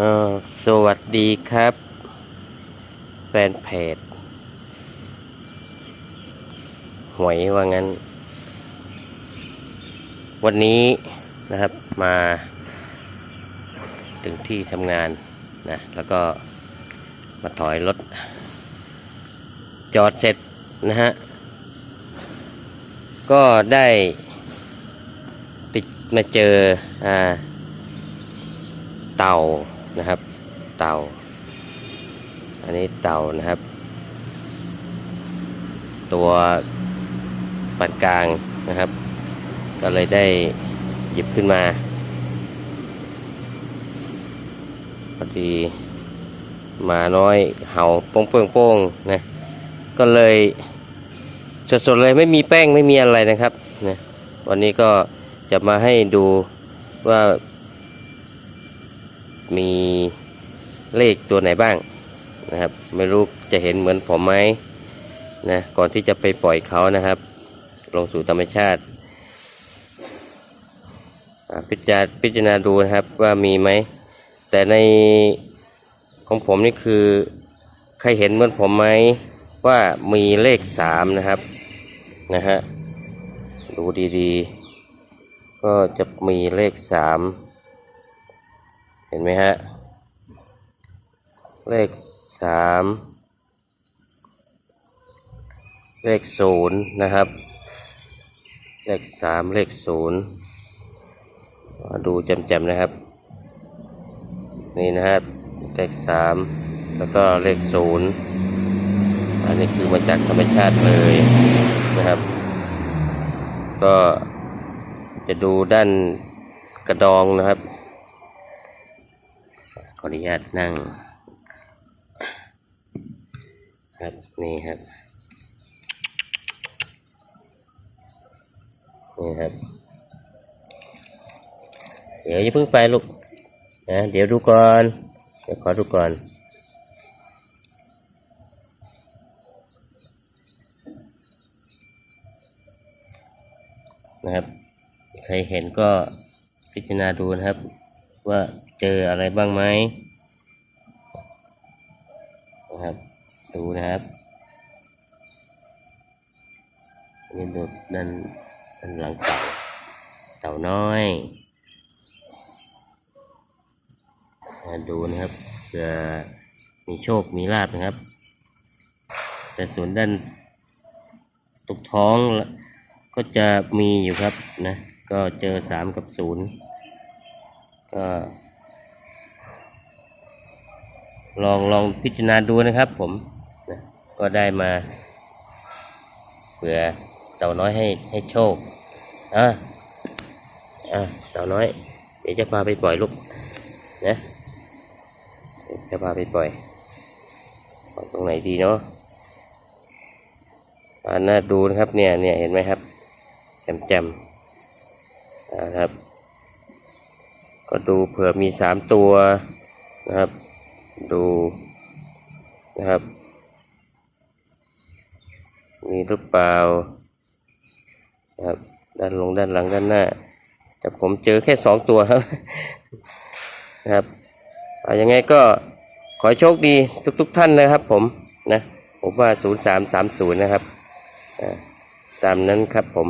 ออสวัสดีครับ แฟนเพจหวยว่างั้น วันนี้นะครับมาถึงที่ทำงานนะแล้วก็มาถอยรถ จอดเสร็จนะฮะ ก็ได้ไปมาเจออ่าเต่า นะครับ เต่าอันนี้เต่านะครับ ตัวปานกลางนะครับ ก็เลยได้หยิบขึ้นมาพอดีหมาน้อยเห่าโป้งเป้งโป้งนะก็เลยสดๆเลยไม่มีแป้งไม่มีอะไรนะครับนะวันนี้ก็จะมาให้ดูว่า มีเลขตัวไหนบ้างนะครับ ไม่รู้จะเห็นเหมือนผมไหมนะก่อนที่จะไปปล่อยเขานะครับ ลงสู่ธรรมชาติพิจารพิจารณาดูนะครับว่ามีไหม แต่ในของผมนี่คือใครเห็นเหมือนผมไหมว่ามีเลขสามนะครับนะฮะดูดีๆ ก็จะมีเลขสาม เห็นไหมฮะ เลขสามเลขศูนย์นะครับ เลขสามเลขศูนย์มาดูแจ่มๆนะครับ นี่นะครับ เลขสามแล้วก็เลขศูนย์อันนี้คือมาจากธรรมชาติเลยนะครับ ก็จะดูด้านกระดองนะครับ ออนุญาตนั่ง ครับนี่ครับนี่ครับ เดี๋ยวอย่าเพิ่งไปลูกนะเดี๋ยวดูก่อนเดี๋ยวขอดูก่อนนะครับ ใครเห็นก็พิจารณาดูนะครับ ว่าเจออะไรบ้างไหมนะครับ ดูนะครับนี่ดูด้านด้านหลังเต่าเต่าน้อยมาดูนะครับเผื่อมีโชคมีลาบนะครับ แต่ส่วนด้านตุกท้องก็จะมีอยู่ครับนะ ก็เจอสามกับศูนย์ ก็ลองลองพิจารณาดูนะครับผมนะก็ได้มาเผื่อเต่าน้อยให้ให้โชคอะอะเต่าน้อย เดี๋ยวจะพาไปปล่อยลูกนะจะพาไปปล่อยปล่อยตรงไหนดีเนาะอ่าน่าดูนะครับเนี่ยเนี่ยเห็นไหมครับแจมแจมๆนะครับ ก็ดูเผื่อมีสามตัวนะครับ ดูนะครับ มีหรือเปล่านะครับด้านลงด้านหลังด้านหน้า แต่ผมเจอแค่สองตัวครับนะครับอ่ายังไงก็ขอโชคดีทุกๆทท่านนะครับผมนะผมว่า 0330 นะครับ ตามนั้นครับผม